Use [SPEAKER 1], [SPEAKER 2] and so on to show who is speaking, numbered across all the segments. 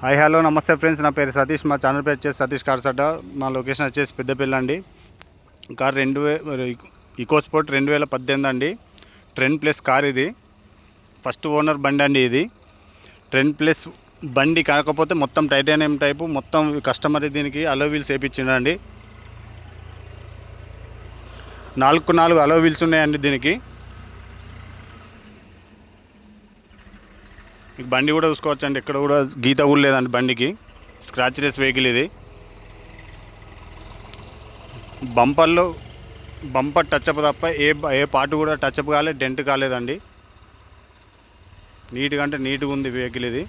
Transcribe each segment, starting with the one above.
[SPEAKER 1] Hi hello నమస్తే friends. నా పేరు సతీష్. మా ఛానల్ పేరు వచ్చేసి సతీష్ కార్స్ అడ్డ మా లొకేషన్ వచ్చేసి పెద్దపల్లి అండి. కార్ రెండు వే ఈకో స్పోర్ట్ రెండు వేల పద్దెనిమిది అండి. ట్రెండ్ ప్లస్ కార్ ఇది. ఫస్ట్ ఓనర్ బండి అండి ఇది. ట్రెండ్ ప్లస్ బండి కాకపోతే మొత్తం టైటానియం టైపు మొత్తం కస్టమర్ దీనికి అలో వీల్స్ వేయించిండండి నాలుగు నాలుగు అలో వీల్స్ ఉన్నాయండి దీనికి. మీకు బండి కూడా చూసుకోవచ్చు అండి ఎక్కడ కూడా గీత కూడా లేదండి బండికి. స్క్రాచ్ లెస్ వెహికల్ ఇది. బంపర్లో బంపర్ టచ్ అప్ తప్ప ఏ ఏ పార్ట్ కూడా టచ్ అప్ కాలేదు డెంట్ కాలేదండి. నీట్గా అంటే నీట్గా ఉంది వెహికల్ ఇది.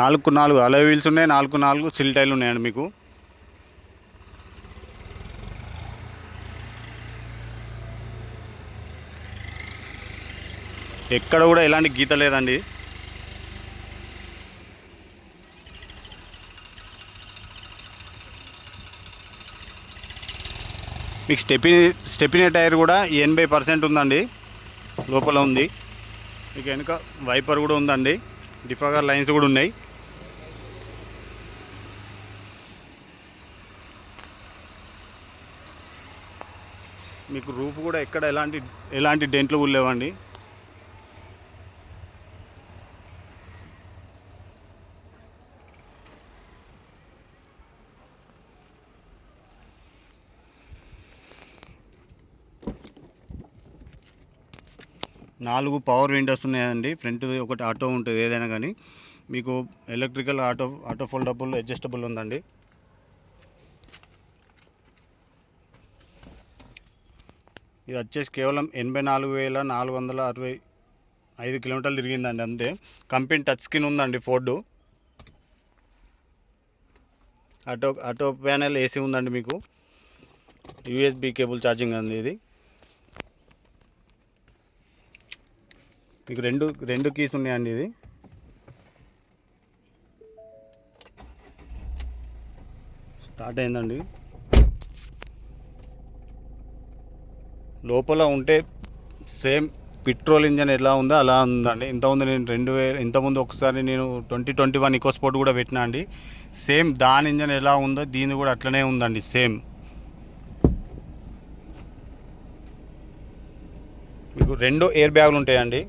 [SPEAKER 1] నాలుగు నాలుగు అలై వీల్స్ ఉన్నాయి నాలుగు నాలుగు సిల్ టైర్లు ఉన్నాయండి మీకు. ఎక్కడ కూడా ఎలాంటి గీత లేదండి. మీకు స్టెపి స్టెపినీ టైర్ కూడా ఎనభై పర్సెంట్ ఉందండి. లోపల ఉంది. మీకు వెనుక వైపర్ కూడా ఉందండి. డిఫాగర్ లైన్స్ కూడా ఉన్నాయి. మీకు రూఫ్ కూడా ఎక్కడ ఎలాంటి ఎలాంటి డెంట్లు కూడా లేవండి. నాలుగు పవర్ విండోస్ ఉన్నాయండి. ఫ్రంట్ ఒకటి ఆటో ఉంటుంది ఏదైనా కానీ. మీకు electrical auto auto foldable adjustable ఉందండి. ఇది వచ్చేసి కేవలం ఎనభై నాలుగు వేల నాలుగు వందల అరవై ఐదు కిలోమీటర్లు తిరిగిందండి అంతే. కంపెనీ టచ్ స్క్రీన్ ఉందండి Ford. Auto auto panel AC ఉందండి మీకు. యూఎస్బి కేబుల్ ఛార్జింగ్ అండి ఇది. మీకు రెండు రెండు కీస్ ఉన్నాయండి ఇది. స్టార్ట్ అయిందండి. లోపల ఉంటే సేమ్ పెట్రోల్ ఇంజన్ ఎలా ఉందో అలా ఉందండి. ఇంతకుముందు నేను రెండు వేల ఇంతకుముందు ఒకసారి నేను twenty twenty one EcoSport కూడా పెట్టినా అండి. సేమ్ దాని ఇంజన్ ఎలా ఉందో దీని కూడా అట్లనే ఉందండి సేమ్. మీకు రెండు ఎయిర్ బ్యాగులు ఉంటాయండి.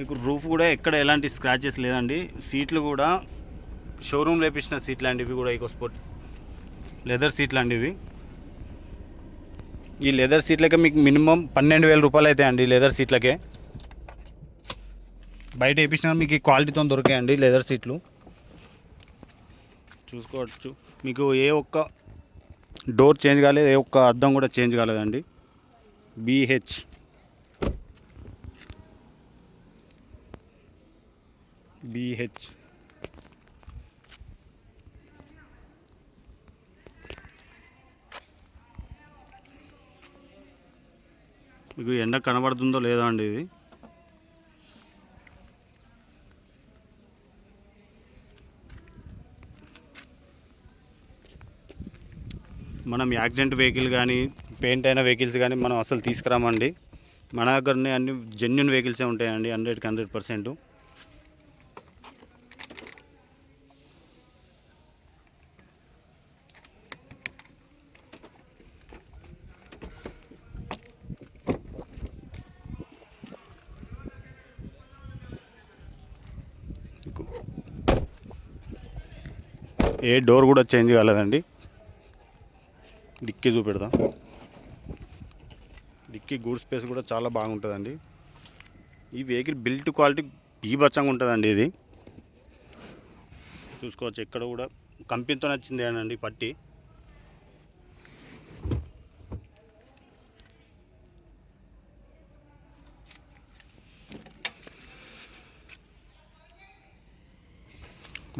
[SPEAKER 1] మీకు రూఫ్ కూడా ఎక్కడ ఎలాంటి స్క్రాచెస్ లేదండి. సీట్లు కూడా షోరూమ్ లేపించిన సీట్లు అండి ఇవి కూడా ఈకో స్పోర్ట్ లెదర్ సీట్లు అండి ఇవి ఈ లెదర్ సీట్లకే మీకు మినిమం పన్నెండు వేల రూపాయలు అవుతాయి అండి లెదర్ సీట్లకే బయట వేయించిన మీకు ఈ క్వాలిటీతో దొరికాయండి లెదర్ సీట్లు చూసుకోవచ్చు. మీకు ఏ ఒక్క డోర్ చేంజ్ కాలేదు ఏ ఒక్క అద్దం కూడా చేంజ్ కాలేదండి. బీహెచ్ బీహెచ్ మీకు ఎండ కనబడుతుందో లేదో అండి ఇది. మనం యాక్సిడెంట్ వెహికల్ కానీ పెయింట్ అయిన వెహికల్స్ కానీ మనం అసలు తీసుకురామండి. మన దగ్గరనే అన్ని జెన్యున్ వెహికల్సే ఉంటాయండి హండ్రెడ్కి హండ్రెడ్ పర్సెంట్ ఏ డోర్ కూడా చేంజ్ కాలేదండి. డిక్కీ చూపెడదాం. డిక్కీ గూడ్ స్పేస్ కూడా చాలా బాగుంటుందండి. ఈ వెహికల్ బిల్ట్ క్వాలిటీ బీభత్సంగా ఉంటుందండి ఇది. చూసుకోవచ్చు ఎక్కడ కూడా. కంపెనీతో నచ్చింది అండి పట్టి.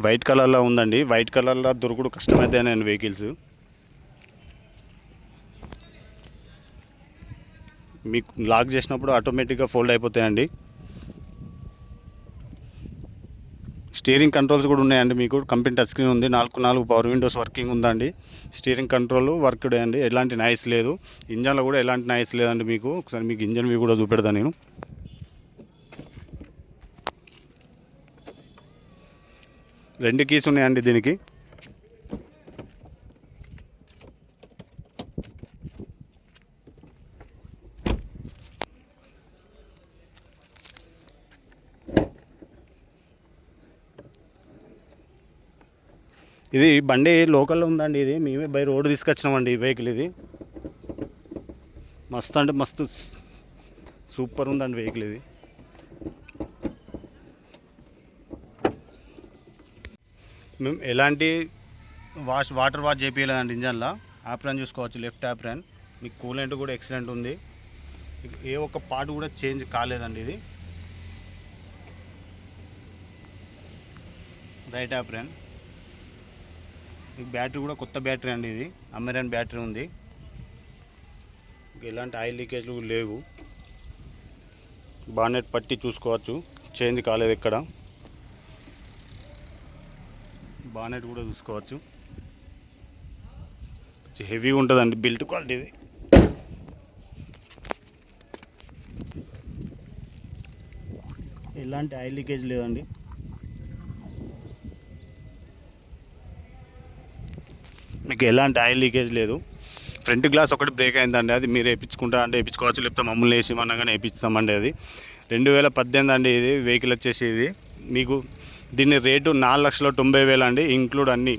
[SPEAKER 1] వైట్ కలర్లో ఉందండి. వైట్ కలర్లో దొరకడు కష్టమైతే వెహికల్స్. మీకు లాక్ చేసినప్పుడు ఆటోమేటిక్గా ఫోల్డ్ అయిపోతాయండి. స్టీరింగ్ కంట్రోల్స్ కూడా ఉన్నాయండి మీకు. కంపెనీ టచ్ స్క్రీన్ ఉంది. నాలుగు నాలుగు పవర్ విండోస్ వర్కింగ్ ఉందండి. స్టీరింగ్ కంట్రోల్ వర్క్డ్ అండి. ఎలాంటి నాయిస్ లేదు. ఇంజన్లో కూడా ఎలాంటి నాయిస్ లేదండి మీకు. ఒకసారి మీకు ఇంజన్ వ్యూ కూడా చూపెడతాను నేను. రెండు కీస్ ఉన్నాయండి దీనికి. ఇది బండి లోకల్లో ఉందండి ఇది. మేమే బై రోడ్డు తీసుకొచ్చినామండి ఈ వెహికల్ ఇది. మస్తు అంటే మస్తు సూపర్ ఉందండి వెహికల్ ఇది. మేము ఎలాంటి వాష్ వాటర్ వాష్ చేపించలేదండి ఇంజన్లో. యాప్రాన్ చూసుకోవచ్చు లెఫ్ట్ యాప్రాన్ మీకు కూలెంట్ కూడా ఎక్సలెంట్ ఉంది. ఏ ఒక్క పార్ట్ కూడా చేంజ్ కాలేదండి ఇది. రైట్ యాప్రాన్ ఈ బ్యాటరీ కూడా కొత్త బ్యాటరీ అండి ఇది. అమెరాన్ బ్యాటరీ ఉంది. ఎలాంటి ఆయిల్ లీకేజ్లు లేవు. బానెట్ పట్టి చూసుకోవచ్చు. చేంజ్ కాలేదు ఎక్కడ. బానెట్ కూడా చూసుకోవచ్చు. హెవీ ఉంటుందండి బిల్ట్ క్వాలిటీది ఎలాంటి ఆయిల్ లీకేజ్ లేదండి. మీకు ఎలాంటి ఆయిల్ లీకేజ్ లేదు. ఫ్రంట్ గ్లాస్ ఒకటి బ్రేక్ అయిందండి అది మీరు వేయించుకుంటా అంటే వేయించుకోవచ్చు లేకపోతే మమ్మల్ని వేసి మనగానే వేయిస్తామండి అది. రెండు వేల పద్దెనిమిది అండి ఇది వెహికల్ వచ్చేసి ఇది. మీకు దీని రేటు నాలుగు లక్షల తొంభై వేలు అండి ఇంక్లూడ్ అన్ని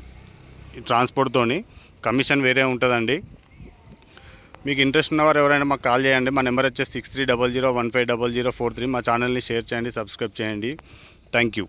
[SPEAKER 1] ట్రాన్స్పోర్ట్తోని కమిషన్ వేరే ఉంటుందండి. మీకు ఇంట్రెస్ట్ ఉన్నవారు ఎవరైనా మాకు కాల్ చేయండి. మా నెంబర్ వచ్చేసి six three double zero one five double zero four three మా ఛానల్ని షేర్ చేయండి సబ్స్క్రైబ్ చేయండి. Thank you